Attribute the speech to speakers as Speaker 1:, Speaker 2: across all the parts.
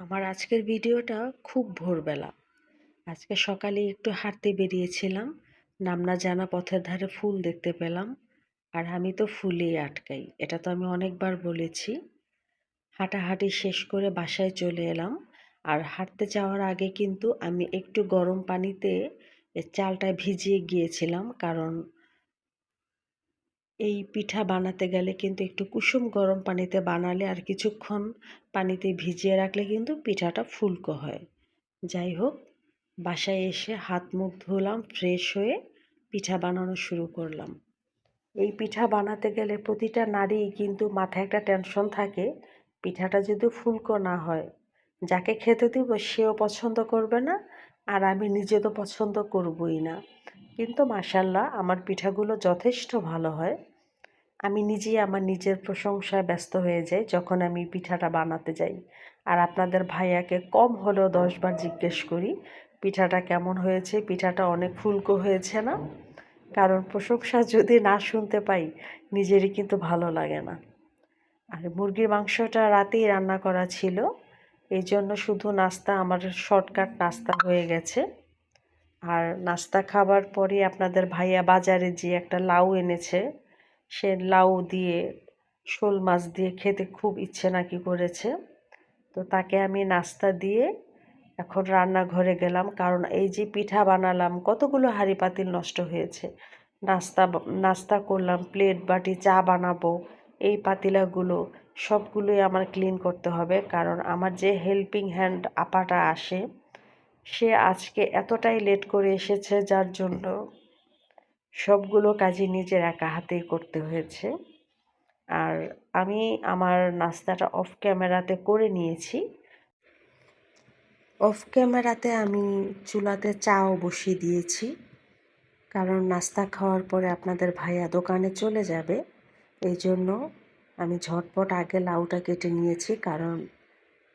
Speaker 1: আমার আজকের ভিডিওটা খুব ভোরবেলা। আজকে সকালে একটু হাঁটতে বেরিয়েছিলাম। নামনা জানা পথের ধারে ফুল দেখতে পেলাম। আর আমি তো ফুলেই আটকাই, এটা তো আমি অনেকবার বলেছি। হাঁটাহাঁটি শেষ করে বাসায় চলে এলাম। আর হাঁটতে যাওয়ার আগে কিন্তু আমি একটু গরম পানিতে চালটা ভিজিয়ে গিয়েছিলাম। কারণ এই পিঠা বানাতে গেলে কিন্তু একটু কুসুম গরম পানিতে বানালে আর কিছুক্ষণ পানিতে ভিজিয়ে রাখলে কিন্তু পিঠাটা ফুলকো হয়। যাই হোক, বাসায় এসে হাত মুখ ধুলাম ফ্রেশ হয়ে পিঠা বানানো শুরু করলাম। এই পিঠা বানাতে গেলে প্রতিটা নারী কিন্তু মাথায় একটা টেনশন থাকে, পিঠাটা যদি ফুলকো না হয়। যাকে খেতে দিব সেও পছন্দ করবে না, আর আমি নিজে তো পছন্দ করবই না। কিন্তু মাসাল্লাহ আমার পিঠাগুলো যথেষ্ট ভালো হয়। আমি নিজেই আমার নিজের প্রশংসায় ব্যস্ত হয়ে যাই যখন আমি পিঠাটা বানাতে যাই। আর আপনাদের ভাইয়াকে কম হলেও দশবার জিজ্ঞেস করি, পিঠাটা কেমন হয়েছে? পিঠাটা অনেক ফুলকো হয়েছে না? কারণ প্রশংসা যদি না শুনতে পাই, নিজেরই কিন্তু ভালো লাগে না। আর মুরগির মাংসটা রাতেই রান্না করা ছিল, এই জন্য শুধু নাস্তা, আমার শর্টকাট নাস্তা হয়ে গেছে। আর নাস্তা খাবার পরে আপনাদের ভাইয়া বাজারে যে একটা লাউ এনেছে সে লাউ দিয়ে, শোল মাছ দিয়ে খেতে খুব ইচ্ছে নাকি করেছে। তো তাকে আমি নাস্তা দিয়ে এখন রান্নাঘরে গেলাম। কারণ এই যে পিঠা বানালাম, কতগুলো হাঁড়ি পাতিল নষ্ট হয়েছে। নাস্তা নাস্তা করলাম, প্লেট, বাটি, চা বানাবো, এই পাতিলাগুলো সবগুলোই আমার ক্লিন করতে হবে। কারণ আমার যে হেল্পিং হ্যান্ড আপাটা আসে, সে আজকে এতটাই লেট করে এসেছে যার জন্য সবগুলো কাজই নিজের একা হাতেই করতে হয়েছে। আর আমি আমার নাস্তাটা অফ ক্যামেরাতে করে নিয়েছি। অফ ক্যামেরাতে আমি চুলাতে চাও বসিয়ে দিয়েছি। কারণ নাস্তা খাওয়ার পরে আপনাদের ভাইয়া দোকানে চলে যাবে। এই জন্য আমি ঝটপট আগে লাউটা কেটে নিয়েছি কারণ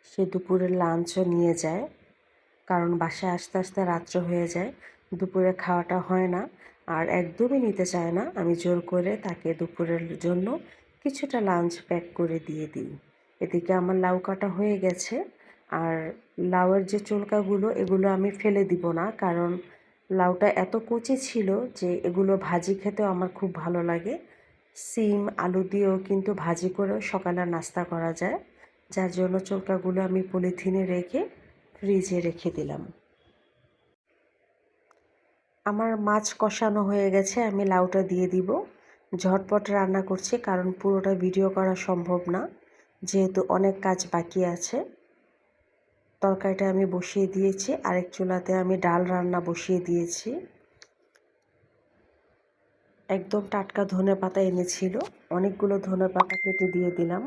Speaker 1: সে দুপুরের লাঞ্চও নিয়ে যায়। কারণ বাসায় আস্তে আস্তে রাত্র হয়ে যায়। দুপুরে খাওয়াটা হয় না। আর একদমই নিতে চায় না। আমি জোর করে তাকে দুপুরের জন্য কিছুটা লাঞ্চ প্যাক করে দিয়ে দিই। এদিকে আমার লাউ কাটা হয়ে গেছে। আর লাউয়ের যে চুলকাগুলো, এগুলো আমি ফেলে দিব না। কারণ লাউটা এত কচি ছিল যে এগুলো ভাজি খেতেও আমার খুব ভালো লাগে। সিম, আলু দিয়েও কিন্তু ভাজি করেও সকালে নাস্তা করা যায়। যার জন্য চুলকাগুলো আমি পলিথিনে রেখে ফ্রিজে রেখে দিলাম। আমার মাছ কষানো হয়ে গেছে, আমি লাউটা দিয়ে দিব। ঝটপট রান্না করছি, কারণ পুরোটা ভিডিও করা সম্ভব না, যেহেতু অনেক কাজ বাকি আছে। তরকারিটা আমি বসিয়ে দিয়েছি, আরেক চুলাতে আমি ডাল রান্না বসিয়ে দিয়েছি। একদম টাটকা ধনে পাতা এনেছিল, অনেকগুলো ধনে পাতা কেটে দিয়ে দিলাম।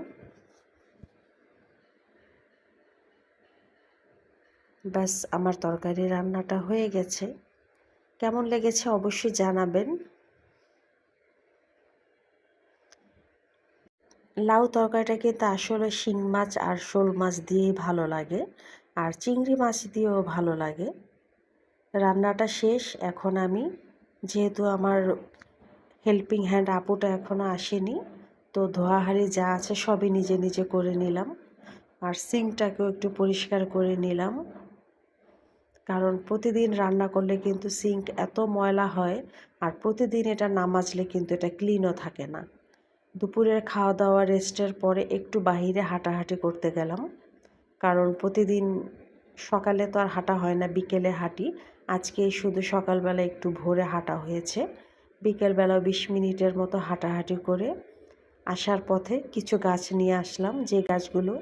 Speaker 1: ব্যাস, আমার তরকারি রান্নাটা হয়ে গেছে। কেমন লেগেছে অবশ্যই জানাবেন। লাউ তরকারিটা কিন্তু আসলে শিং মাছ আর শোল মাছ দিয়েই ভালো লাগে, আর চিংড়ি মাছ দিয়েও ভালো লাগে। রান্নাটা শেষ, এখন আমি, যেহেতু আমার হেল্পিং হ্যান্ড আপুটা এখনও আসেনি, তো ধোয়াহাড়ি যা আছে সবই নিজে নিজে করে নিলাম, আর সিঙ্কটাকেও একটু পরিষ্কার করে নিলাম। কারণ প্রতিদিন রান্না করলে কিন্তু সিঙ্ক এত ময়লা হয় আর প্রতিদিন এটা নামাজলে কিন্তু এটা ক্লিনও থাকে না। দুপুরের খাওয়া দাওয়া রেস্টের পরে একটু বাহিরে হাঁটাহাঁটি করতে গেলাম। কারণ প্রতিদিন সকালে তো আর হাঁটা হয় না, বিকেলে হাঁটি। আজকে শুধু সকালবেলা একটু ভোরে হাঁটা হয়েছে। বিকেলবেলা বিশ মিনিটের মতো হাঁটাহাঁটি করে আসার পথে কিছু গাছ নিয়ে আসলাম। যে গাছগুলো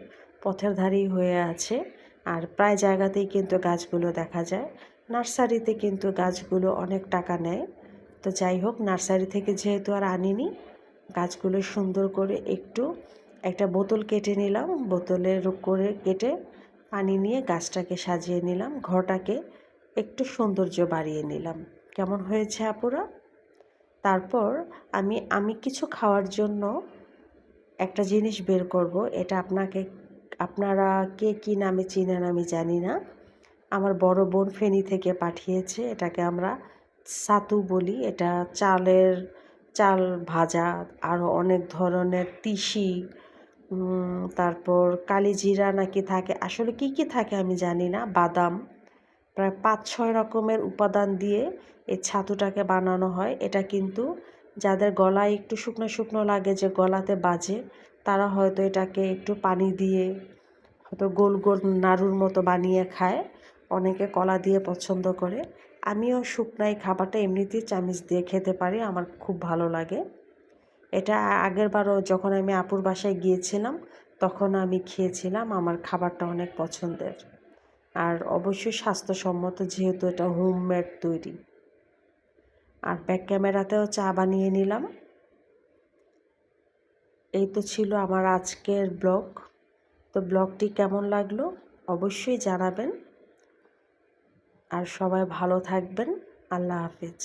Speaker 1: পথের ধারেই হয়ে আছে। আর প্রায় জায়গাতেই কিন্তু গাছগুলো দেখা যায়। নার্সারিতে কিন্তু গাছগুলো অনেক টাকা নেয়। তো যাই হোক, নার্সারি থেকে যেহেতু আর আনিনি, গাছগুলো সুন্দর করে একটু একটা বোতল কেটে নিলাম। বোতলের করে কেটে পানি নিয়ে গাছটাকে সাজিয়ে নিলাম, ঘরটাকে একটু সৌন্দর্য বাড়িয়ে নিলাম। কেমন হয়েছে আপুরা? তারপর আমি আমি কিছু খাওয়ার জন্য একটা জিনিস বের করব, এটা আপনাকে আপনারা কে কী নামে চিনেন আমি জানি না। আমার বড় বোন ফেনি থেকে পাঠিয়েছে, এটাকে আমরা সাতু বলি। এটা চালের, চাল ভাজা আরও অনেক ধরনের তিসি তারপর কালি জিরা নাকি থাকে। আসলে কি কি থাকে আমি জানি না। বাদাম, প্রায় পাঁচ ছয় রকমের উপাদান দিয়ে এই ছাতুটাকে বানানো হয়। এটা কিন্তু যাদের গলায় একটু শুকনো শুকনো লাগে যে গলাতে বাজে, তারা হয়তো এটাকে একটু পানি দিয়ে হয়তো গোল গোল নাড়ুর মতো বানিয়ে খায়। অনেকে কলা দিয়ে পছন্দ করে। আমিও শুকনাই খাবারটা এমনিতেই চামিচ দিয়ে খেতে পারি, আমার খুব ভালো লাগে। এটা আগের বারও যখন আমি আপুর বাসায় গিয়েছিলাম, তখন আমি খেয়েছিলাম, আমার খাবারটা অনেক পছন্দের। আর অবশ্যই স্বাস্থ্যসম্মত, যেহেতু এটা হোমমেড তৈরি। আর ব্যাক ক্যামেরাতেও চা বানিয়ে নিলাম। এই তো ছিল আমার আজকের ব্লগ। তো ব্লগটি কেমন লাগল অবশ্যই জানাবেন। আর সবাই ভালো থাকবেন। আল্লাহ হাফিজ।